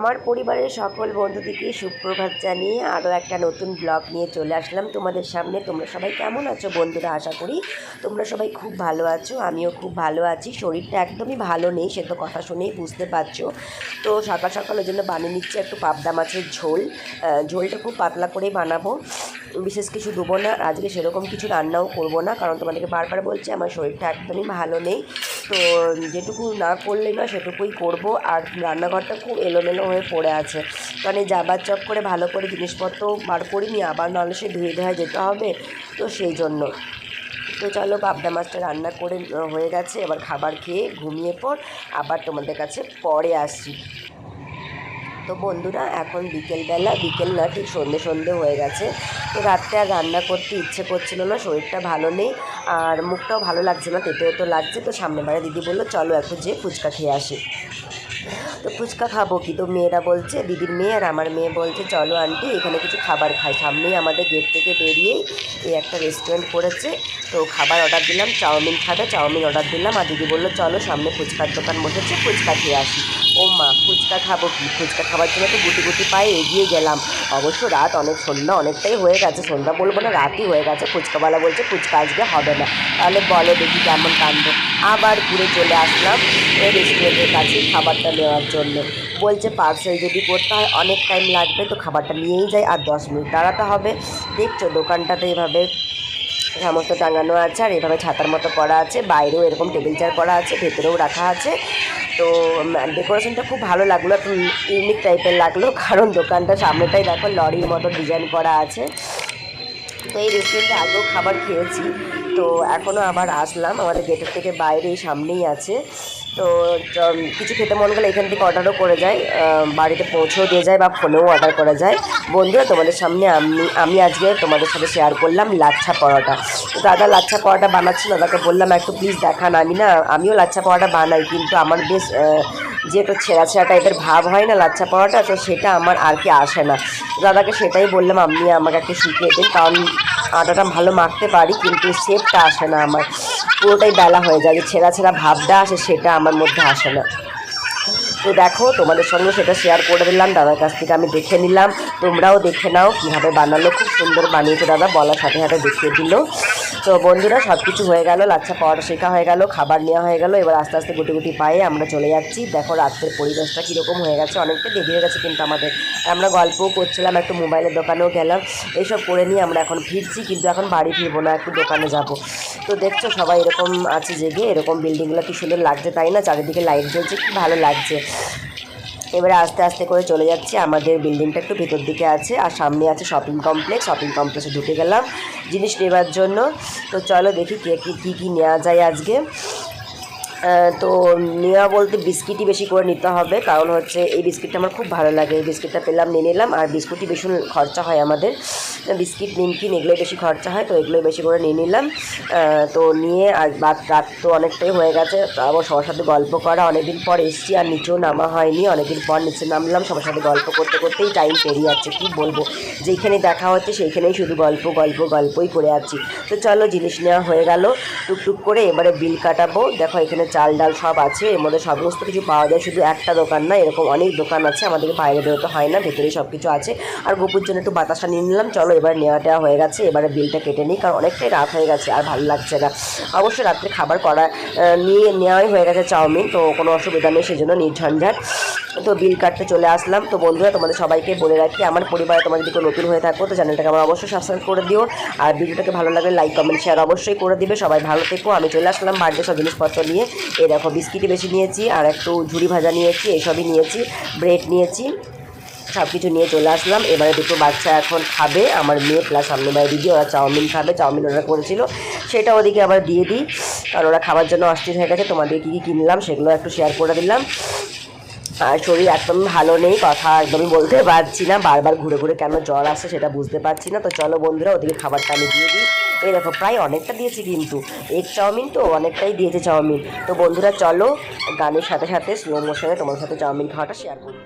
আমার পরিবারের সকল বন্ধুদেরকে সুপ্রভাত জানিয়ে আরও একটা নতুন ব্লগ নিয়ে চলে আসলাম। তোমাদের সামনে তোমরা সবাই কেমন আছো বন্ধুরা? আশা করি তোমরা সবাই খুব ভালো আছো, আমিও খুব ভালো আছি। শরীরটা একদমই ভালো নেই, সে তো কথা শুনেই বুঝতে পারছ। তো সকাল সকালের জন্য বানিয়ে নিচ্ছে একটু পাবদা মাছের ঝোল। ঝোলটা খুব পাতলা করেই বানাবো, বিশেষ কিছু দেবো না। আজকে সেরকম কিছু রান্নাও করব না, কারণ তোমাদেরকে বারবার বলছি, আমার শরীরটা একদমই ভালো নেই। তো যেটুকু না করলে না সেটুকুই করব। আর রান্নাঘরটা খুব এলোমেলো হয়ে পড়ে আছে। মানে যাবার চক করে ভালো করে জিনিসপত্র বার করিনি, আবার নাহলে সে ধুয়ে ধুয়ে যেতে হবে, তো সেই জন্য। তো চলো পাবদা মাছটা রান্না করে, হয়ে গেছে। এবার খাবার খেয়ে ঘুমিয়ে পর আবার তোমাদের কাছে পরে আসছি। তো বন্ধুরা, এখন বিকেলবেলা, বিকেল না, ঠিক সন্ধে সন্ধে হয়ে গেছে। তো রাত্রে আর রান্না করতে ইচ্ছে করছিল না, শরীরটা ভালো নেই, আর মুখটাও ভালো লাগছে না তেতো তো লাগছে। তো সামনে বারে দিদি বলল, চলো একটু যে ফুচকা খেয়ে আসি। তো ফুচকা খাব কি? তো মেয়েরা বলছে, দিদির মেয়ে আর আমার মেয়ে বলছে, চলো আন্টি, এখানে কিছু খাবার খাই। সামনেই আমাদের গেট থেকে বেরিয়েই এই একটা রেস্টুরেন্ট করেছে। তো খাবার অর্ডার দিলাম, চাউমিন খাবে, চাউমিন অর্ডার দিলাম আর দিদি বলল, চলো সামনে ফুচকার দোকান বসেছে, ফুচকা খেয়ে আসি। ও মা, ফুচকা খাব কি? ফুচকা খাবার জন্য তো গুটি গুটি পায়ে এগিয়ে গেলাম। অবশ্য রাত অনেক সন্ধ্যা, অনেকটাই হয়ে গেছে, সন্ধ্যা বলব না, রাতই হয়ে গেছে, ফুচকাওয়ালা বলছে, ফুচকা আজকে হবে না। তাহলে বলো দেখি কেমন কাণ্ড। আবার ঘুরে চলে আসলাম এই রেস্টুরেন্টের কাছে খাবারটা নেওয়ার জন্য। বলছে পার্সেল যদি করতে হয়, অনেক টাইম লাগবে, তো খাবারটা নিয়েই যাই, আর দশ মিনিট দাঁড়াতে হবে। দেখছ দোকানটাতে এভাবে সমস্ত টাঙানো আছে আর এভাবে ছাতার মতো করা আছে, বাইরেও এরকম টেবিল চেয়ার করা আছে, ভেতরেও রাখা আছে। তো ডেকোরেশনটা খুব ভালো লাগল, একটু ইউনিক টাইপের লাগল, কারণ দোকানটা সামনেটাই দেখো, লরির মতো ডিজাইন করা আছে। তো এই রেস্টুরেন্টে আগেও খাবার খেয়েছি, তো এখনও আবার আসলাম, আমাদের গেটের থেকে বাইরেই সামনেই আছে। তো কিছু খেতে মন গেলে এখান থেকে অর্ডারও করে যায় বাড়িতে পৌঁছেও দিয়ে যায় বা ফোনেও অর্ডার করা যায়। বন্ধুরা, তোমাদের সামনে আমি আমি আজকে তোমাদের সাথে শেয়ার করলাম লাচ্ছা পরোটা। দাদা লাচ্ছা পরোটা বানাচ্ছি, দাদাকে বললাম, একটু প্লিজ দেখান আমি না, আমিও লাচ্ছা পরোটা বানাই, কিন্তু আমার বেশ যে একটু ছেঁড়া ছেঁড়া টাইপের ভাব হয় না লাচ্ছা পরোটা, তো সেটা আমার আর কি আসে না। দাদাকে সেটাই বললাম, আপনি আমাকে একটু শিখিয়ে দিন, কারণ আটাটা ভালো মাখতে পারি, কিন্তু শেপটা আসে না আমার। পুরোটাই বেলা হয়ে যায়। যে ছেঁড়া ছেঁড়া ভাবটা আসে সেটা আমার মধ্যে আসে না। তো দেখো, তোমাদের সঙ্গে সেটা শেয়ার করে দিলাম। দাদার কাছ থেকে আমি দেখে নিলাম। তোমরাও দেখে নাও কীভাবে বানালো, খুব সুন্দর বানিয়েছে দাদা, বলার সাথে সাথে দেখিয়ে দিল। তো বন্ধুরা সব কিছু হয়ে গেল, লাচ্ছা পাওয়াটা শেখা হয়ে গেল, খাবার নেওয়া হয়ে গেল, এবার আস্তে আস্তে গুটি গুটি পায়ে আমরা চলে যাচ্ছি। দেখো, রাত্রের পরিবেশটা কীরকম হয়ে গেছে, অনেকটা দেরি হয়ে গেছে কিন্তু আমাদের। আমরা গল্পও করছিলাম, একটু মোবাইলের দোকানেও গেলাম। এইসব করে নিয়ে আমরা এখন ফিরছি, কিন্তু এখন বাড়ি ফিরবো না, একটু দোকানে যাব। তো দেখছ, সবাই এরকম আছে জেগে, এরকম বিল্ডিংগুলো কি সুন্দর লাগছে তাই না? চারিদিকে লাইট জ্বলছে, কি ভালো লাগছে। এবারে আস্তে আস্তে করে চলে যাচ্ছি। আমাদের বিল্ডিংটা একটু ভেতর দিকে আছে আর সামনে আছে শপিং কমপ্লেক্স শপিং কমপ্লেক্সে ঢুকে গেলাম জিনিস নেবার জন্য। তো চলো দেখি কে কী কী কী নেওয়া যায় আজকে। তো নেওয়া বলতে বিস্কিটই বেশি করে নিতে হবে। কারণ হচ্ছে এই বিস্কিটটা আমার খুব ভালো লাগে। এই বিস্কিটটা পেলাম, নিয়ে নিলাম। আর বিস্কুটই বেশি খরচা হয় আমাদের। বিস্কিট, নিমকিন এগুলোই বেশি খরচা হয়, তো এগুলোই বেশি করে নিয়ে নিলাম। তো নিয়ে আর রাত রাত তো অনেকটাই হয়ে গেছে আবার সবার সাথে গল্প করা। অনেকদিন পর এসছি, আর নিচেও নামা হয়নি। অনেকদিন পর নিচে নামলাম, সবার সাথে গল্প করতে করতেই টাইম পেরিয়ে যাচ্ছে, কি বলব? যেখানে দেখা হচ্ছে সেইখানেই শুধু গল্প গল্প, গল্পই করে যাচ্ছি তো চলো, জিনিস নেওয়া হয়ে গেল। টুকটুক করে এবারে বিল কাটাবো। দেখো, এখানে চাল ডাল সব আছে, এর মধ্যে সমস্ত কিছু পাওয়া যায়। শুধু একটা দোকান না, এরকম অনেক দোকান আছে, আমাদেরকে বাইরে বেরোতে হয় না ভেতরে সব কিছু আছে। আর গোপুর জন্য একটু বাতাসা নিয়ে নিলাম, চলো। এবার নেওয়া টেওয়া হয়ে গেছে, এবারে বিলটা কেটে নিই, কারণ অনেকটাই রাত হয়ে গেছে, আর ভালো লাগছে না। অবশ্যই রাত্রে খাবার করা নিয়ে নেওয়াই হয়ে গেছে চাউমিন, তো কোনো অসুবিধা নেই, সেজন্য নির্ঝঞ্ঝাট। তো বিল কাটতে চলে আসলাম। তো বন্ধুরা, তোমাদের সবাইকে বলে রাখি, আমার পরিবারে তোমার যদি নতুন হয়ে থাকো, তো চ্যানেলটাকে আমার অবশ্যই সাবস্ক্রাইব করে দিও। আর ভিডিওটাকে ভালো লাগলে লাইক কমেন্ট শেয়ার অবশ্যই করে দিবে। সবাই ভালো থেকো। আমি চলে আসলাম বার্থডে সব জিনিসপত্র নিয়ে। এই দেখো, বিস্কিটই বেশি নিয়েছি, আর একটু ঝুড়ি ভাজা নিয়েছি, এইসবই নিয়েছি, ব্রেড নিয়েছি। সব কিছু নিয়ে চলে আসলাম। এবারে দুটো বাচ্চা এখন খাবে, আমার মেয়ে প্লাস সামনে বাড়ি দিদি, ওরা চাউমিন খাবে। চাউমিন অর্ডার করেছিল। সেটা ওদিকে আবার দিয়ে দিই, কারণ ওরা খাবার জন্য অস্থির হয়ে গেছে। তোমাদের কী কী কিনলাম সেগুলো একটু শেয়ার করে দিলাম। আর শরীর একদম ভালো নেই, কথা একদমই বলতে পারছি না। বারবার ঘুরে ঘুরে কেন জ্বর আসছে সেটা বুঝতে পারছি না। তো চলো বন্ধুরা, ওদিকে খাবারটা আমি দিয়ে দিই। এই দেখো, প্রায় অনেকটা দিয়েছি কিন্তু। এগ চাউমিন তো অনেকটাই দিয়েছে চাউমিন। তো বন্ধুরা, চলো গানের সাথে সাথে স্লো মোশনে তোমার সাথে চাউমিন খাওয়াটা শেয়ার করি।